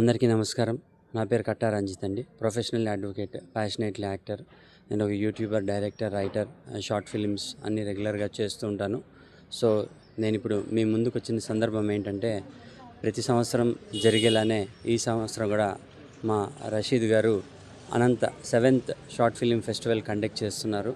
అందరికీ నమస్కారం. నా పేరు కట్టా రంజిత్ అండి. ప్రొఫెషనల్ అడ్వకేట్ ప్యాషనేట్లీ యాక్టర్ నేను ఒక YouTuber director writer short films అన్ని రెగ్యులర్గా చేస్తూ ఉంటాను. సో నేను ఇప్పుడు మీ ముందుకు వచ్చిన సందర్భం ఏంటంటే ప్రతి సంవత్సరం జరిగేలానే ఈ సంవత్సరం కూడా మా Rashid garu Anantha seventh short film festival conduct చేస్తున్నారు.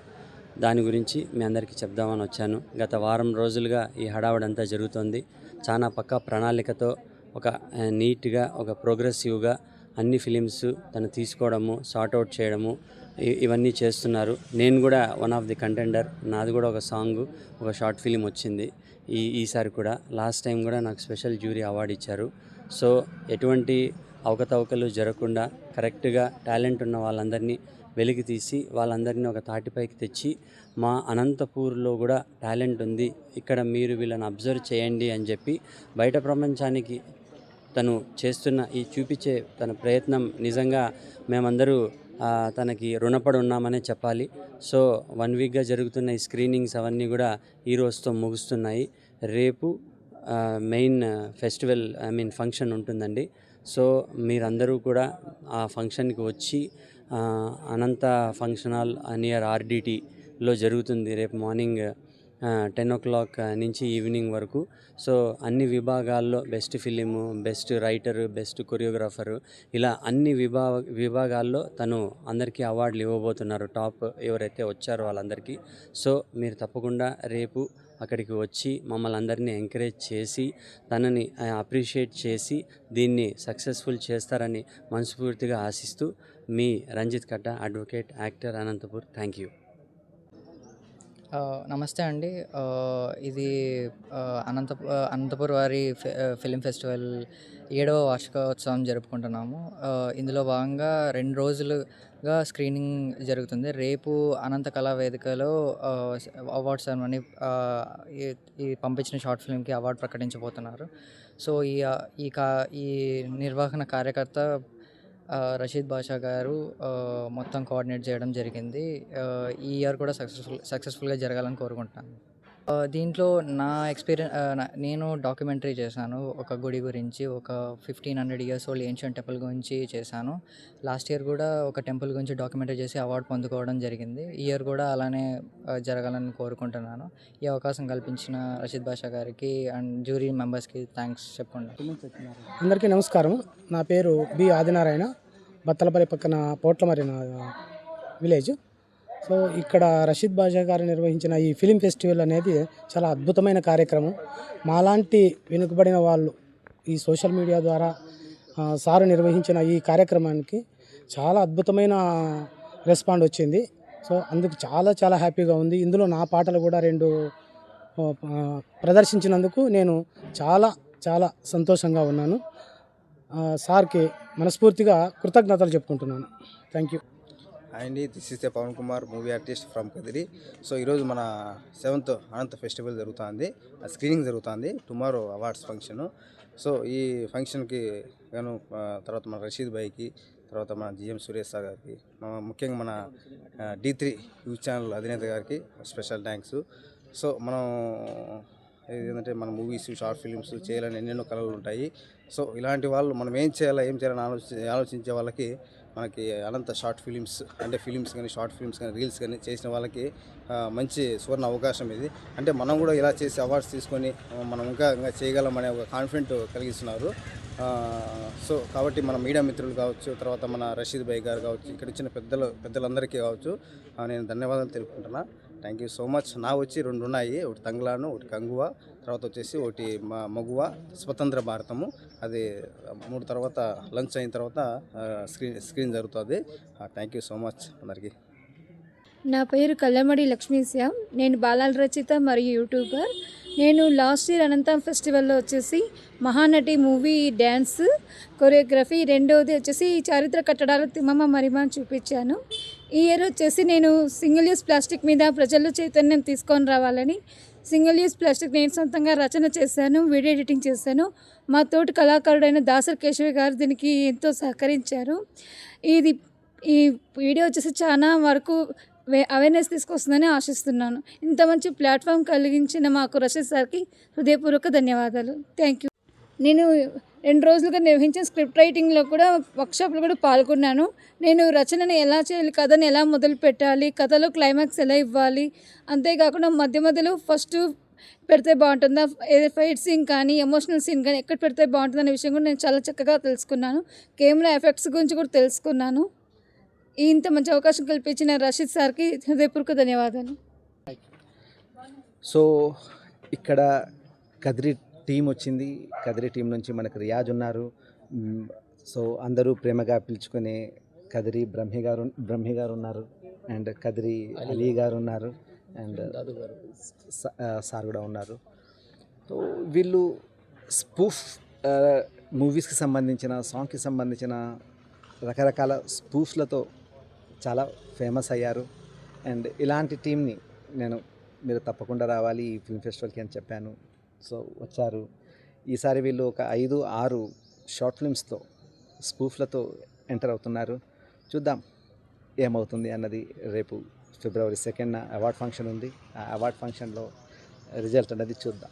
దాని గురించి మీ అందరికీ చెప్దామని వచ్చాను. గత వారం రోజులుగా ఈ హడావడంతా జరుగుతోంది. చాలా పక్కా ప్రణాళికతో ఒక నీట్గా ఒక ప్రోగ్రెసివ్గా అన్ని ఫిలిమ్స్ తను తీసుకోవడము సార్ట్అవుట్ చేయడము ఇవన్నీ చేస్తున్నారు. నేను కూడా వన్ ఆఫ్ ది కంటెండర్. నాది కూడా ఒక సాంగ్ ఒక షార్ట్ ఫిలిం వచ్చింది. ఈ ఈసారి కూడా. లాస్ట్ టైం కూడా నాకు స్పెషల్ జ్యూరీ అవార్డు ఇచ్చారు. సో ఎటువంటి అవకతవకలు జరగకుండా కరెక్ట్గా టాలెంట్ ఉన్న వాళ్ళందరినీ వెలికి తీసి వాళ్ళందరినీ ఒక తాటిపైకి తెచ్చి మా అనంతపూర్లో కూడా టాలెంట్ ఉంది. ఇక్కడ మీరు వీళ్ళని అబ్జర్వ్ చేయండి అని చెప్పి బయట ప్రపంచానికి తను చేస్తున్న ఈ చూపించే తన ప్రయత్నం నిజంగా మేమందరూ తనకి రుణపడి ఉన్నామనే చెప్పాలి. సో వన్ వీక్గా జరుగుతున్న ఈ స్క్రీనింగ్స్ అవన్నీ కూడా ఈ రోజుతో ముగుస్తున్నాయి. రేపు main festival I mean function ఉంటుందండి. సో మీరందరూ కూడా ఆ ఫంక్షన్కి వచ్చి అనంత ఫంక్షన్ హాల్ నియర్ ఆర్డిటీలో జరుగుతుంది. రేపు మార్నింగ్ టెన్ ఓ క్లాక్ నుంచి ఈవినింగ్ వరకు. సో అన్ని విభాగాల్లో best film best writer best choreographer ఇలా అన్ని విభా విభాగాల్లో తను అందరికీ అవార్డులు ఇవ్వబోతున్నారు. టాప్ ఎవరైతే వచ్చారో వాళ్ళందరికీ. సో మీరు తప్పకుండా రేపు అక్కడికి వచ్చి మమ్మల్ని అందరినీ ఎంకరేజ్ చేసి తనని అప్రిషియేట్ చేసి దీన్ని సక్సెస్ఫుల్ చేస్తారని మనస్ఫూర్తిగా ఆశిస్తూ మీ Ranjith Katta advocate actor Anantapur. Thank you నమస్తే అండి. ఇది అనంత అనంతపుర్ వారి ఫిలిం ఫెస్టివల్ ఏడవ వార్షికోత్సవం జరుపుకుంటున్నాము. ఇందులో భాగంగా రెండు రోజులుగా స్క్రీనింగ్ జరుగుతుంది. రేపు అనంత కళా వేదికలో అవార్డ్ సెరమనీ ఈ- ఈ పంపించిన షార్ట్ ఫిల్మ్కి అవార్డు ప్రకటించబోతున్నారు. సో ఈ ఈ కా ఈ నిర్వహణ కార్యకర్త రషీద్ బాషా గారు మొత్తం కోఆర్డినేట్ చేయడం జరిగింది. ఈ ఇయర్ కూడా సక్సెస్ఫుల్ సక్సెస్ఫుల్గా జరగాలని కోరుకుంటున్నాను. దీంట్లో నా ఎక్స్పీరియన్స్ నేను డాక్యుమెంటరీ చేశాను. ఒక గుడి గురించి ఒక fifteen hundred years old ancient temple గురించి చేశాను. లాస్ట్ ఇయర్ కూడా ఒక టెంపుల్ గురించి డాక్యుమెంటరీ చేసి అవార్డు పొందుకోవడం జరిగింది. ఇయర్ కూడా అలానే జరగాలని కోరుకుంటున్నాను. ఈ అవకాశం కల్పించిన రషీద్ బాషా గారికి అండ్ జ్యూరీ మెంబర్స్కి థ్యాంక్స్ చెప్పండి అందరికీ నమస్కారం. నా పేరు బి ఆదినారాయణ. బత్తలపల్లి పక్కన పోట్లమరి నా విలేజ్. సో ఇక్కడ రషీద్ బాషా గారు నిర్వహించిన ఈ ఫిలిం ఫెస్టివల్ అనేది చాలా అద్భుతమైన కార్యక్రమం. మాలాంటి వెనుకబడిన వాళ్ళు ఈ సోషల్ మీడియా ద్వారా సారు నిర్వహించిన ఈ కార్యక్రమానికి చాలా అద్భుతమైన రెస్పాండ్ వచ్చింది. సో అందుకు చాలా చాలా హ్యాపీగా ఉంది. ఇందులో నా పాటలు కూడా రెండు ప్రదర్శించినందుకు నేను చాలా చాలా సంతోషంగా ఉన్నాను. సార్కి మనస్ఫూర్తిగా కృతజ్ఞతలు చెప్పుకుంటున్నాను. Thank you. And this is the Pavan Kumar movie artist from Kadiri. So ఈరోజు మన సెవెంత్ అనంత ఫెస్టివల్ జరుగుతుంది. స్క్రీనింగ్ జరుగుతుంది. Tomorrow awards function. సో ఈ ఫంక్షన్కి గాను తర్వాత మన రషీద్ భాయ్కి తర్వాత మన జిఎం సురేష్ సార్ గారికి ముఖ్యంగా మన డీ త్రీ న్యూస్ ఛానల్ అధినేత గారికి స్పెషల్ థ్యాంక్స్ సో మనం ఏంటంటే మన మూవీస్ షార్ట్ ఫిలిమ్స్ చేయాలని ఎన్నెన్నో కళలు ఉంటాయి. సో ఇలాంటి వాళ్ళు మనం ఏం చేయాలా ఏం చేయాలని ఆలోచి ఆలోచించే వాళ్ళకి మనకి అనంత షార్ట్ ఫిలిమ్స్ అంటే ఫిలిమ్స్ కానీ షార్ట్ ఫిలిమ్స్ కానీ రీల్స్ కానీ చేసిన వాళ్ళకి మంచి సువర్ణ అవకాశం ఇది. అంటే మనం కూడా ఇలా చేసి అవార్డ్స్ తీసుకొని మనం ఇంకా ఇంకా చేయగలమనే ఒక కాన్ఫిడెంట్ కలిగిస్తున్నారు. సో కాబట్టి మన మీడియా మిత్రులు కావచ్చు తర్వాత మన రషీద్ భాయ్ గారు కావచ్చు ఇక్కడ ఇచ్చిన పెద్దలు పెద్దలందరికీ కావచ్చు నేను ధన్యవాదాలు తెలుపుకుంటున్నాను థ్యాంక్ యూ సో మచ్ నా వచ్చి రెండు ఉన్నాయి ఒకటి తంగ్లాను ఒకటి కంగువ. తర్వాత వచ్చేసి ఒకటి మా మగువ స్వతంత్ర భారతము. అది మూడు తర్వాత లంచ్ అయిన తర్వాత స్క్రీన్ స్క్రీన్ జరుగుతుంది. థ్యాంక్ యూ సో మచ్ అందరికీ. నా పేరు కల్లమడి లక్ష్మీశ్యామ్ నేను బాలాల రచిత మరియు యూట్యూబర్. నేను లాస్ట్ ఇయర్ అనంతం ఫెస్టివల్లో వచ్చేసి మహానటి మూవీ డ్యాన్స్ కొరియోగ్రఫీ రెండవది వచ్చేసి చారిత్ర కట్టడాల తిమ్మమ్మ మరిమాన్ చూపించాను. ఈ ఇయర్ వచ్చేసి నేను సింగిల్ యూస్ ప్లాస్టిక్ మీద ప్రజల్లో చైతన్యం తీసుకొని రావాలని సింగిల్ యూస్ ప్లాస్టిక్ నేను సొంతంగా రచన చేశాను వీడియో ఎడిటింగ్ చేశాను. మా తోటి కళాకారుడైన దాసర్ కేశవ గారు దీనికి ఎంతో సహకరించారు. ఇది ఈ వీడియో వచ్చేసి చాలా వరకు అవేర్నెస్ తీసుకొస్తుందని ఆశిస్తున్నాను. ఇంత మంచి ప్లాట్ఫామ్ కలిగించిన మాకు రషీద్ సార్కి హృదయపూర్వక ధన్యవాదాలు. థ్యాంక్ యూ నేను రెండు రోజులుగా నిర్వహించిన స్క్రిప్ట్ రైటింగ్లో కూడా వర్క్షాప్లో కూడా పాల్గొన్నాను. నేను రచనను ఎలా చేయాలి కథను ఎలా మొదలు పెట్టాలి కథలో క్లైమాక్స్ ఎలా ఇవ్వాలి అంతేకాకుండా మధ్య మధ్యలో ఫస్ట్ పెడితే బాగుంటుందా ఏ ఫైట్ సీన్ కానీ ఎమోషనల్ సీన్ కానీ ఎక్కడ పెడితే బాగుంటుంది అనే విషయం కూడా నేను చాలా చక్కగా తెలుసుకున్నాను. కెమెరా ఎఫెక్ట్స్ గురించి కూడా తెలుసుకున్నాను. ఇంత మంచి అవకాశం కల్పించిన రషీద్ సార్కి హృదయపూర్వక ధన్యవాదాలు. సో ఇక్కడ కదిరి టీం వచ్చింది. కదిరి టీం నుంచి మనకు రియాజ్ ఉన్నారు. సో అందరూ ప్రేమగా పిలుచుకునే కదిరి బ్రహ్మి గారు బ్రహ్మి గారు ఉన్నారు. అండ్ కదిరి అలీ గారు ఉన్నారు. అండ్ స- సార్ కూడా ఉన్నారు. సో వీళ్ళు స్పూఫ్ మూవీస్కి సంబంధించిన సాంగ్కి సంబంధించిన రకరకాల స్పూఫ్లతో చాలా ఫేమస్ అయ్యారు. అండ్ ఇలాంటి టీంని నేను మీరు తప్పకుండా రావాలి ఈ ఫిల్మ్ ఫెస్టివల్కి అని చెప్పాను. సో వచ్చారు. ఈసారి వీళ్ళు ఒక ఐదు ఆరు షార్ట్ ఫిల్మ్స్తో స్పూఫ్లతో ఎంటర్ అవుతున్నారు. చూద్దాం ఏమవుతుంది అన్నది రేపు ఫిబ్రవరి సెకండ్న అవార్డ్ ఫంక్షన్ ఉంది. ఆ అవార్డ్ ఫంక్షన్లో రిజల్ట్ అన్నది చూద్దాం.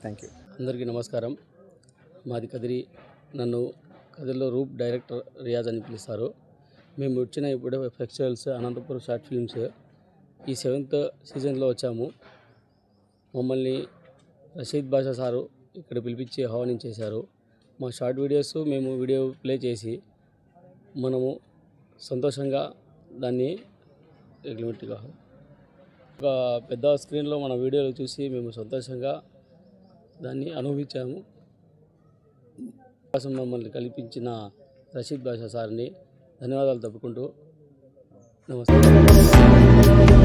Thank you. అందరికీ నమస్కారం. మాది కదిరి. నన్ను కదిరిలో రూప్ డైరెక్టర్ రియాజ్ అని పిలుస్తారు. మేము వచ్చిన ఇప్పుడే ఫెస్టివల్స్ అనంతపురం షార్ట్ ఫిల్మ్స్ ఈ సెవెంత్ సీజన్లో వచ్చాము. మమ్మల్ని రషీద్ బాషా సారు ఇక్కడ పిలిపించి ఆహ్వానించేశారు మా షార్ట్ వీడియోస్ మేము వీడియో ప్లే చేసి మనము సంతోషంగా దాన్ని రెగ్యులమెంట్గా ఒక పెద్ద స్క్రీన్లో మన వీడియోలు చూసి మేము సంతోషంగా దాన్ని అనుభవించాము. కోసం మమ్మల్ని కల్పించిన రషీద్ బాషా సార్ని ధన్యవాదాలు తప్పుకుంటూ నమస్తే.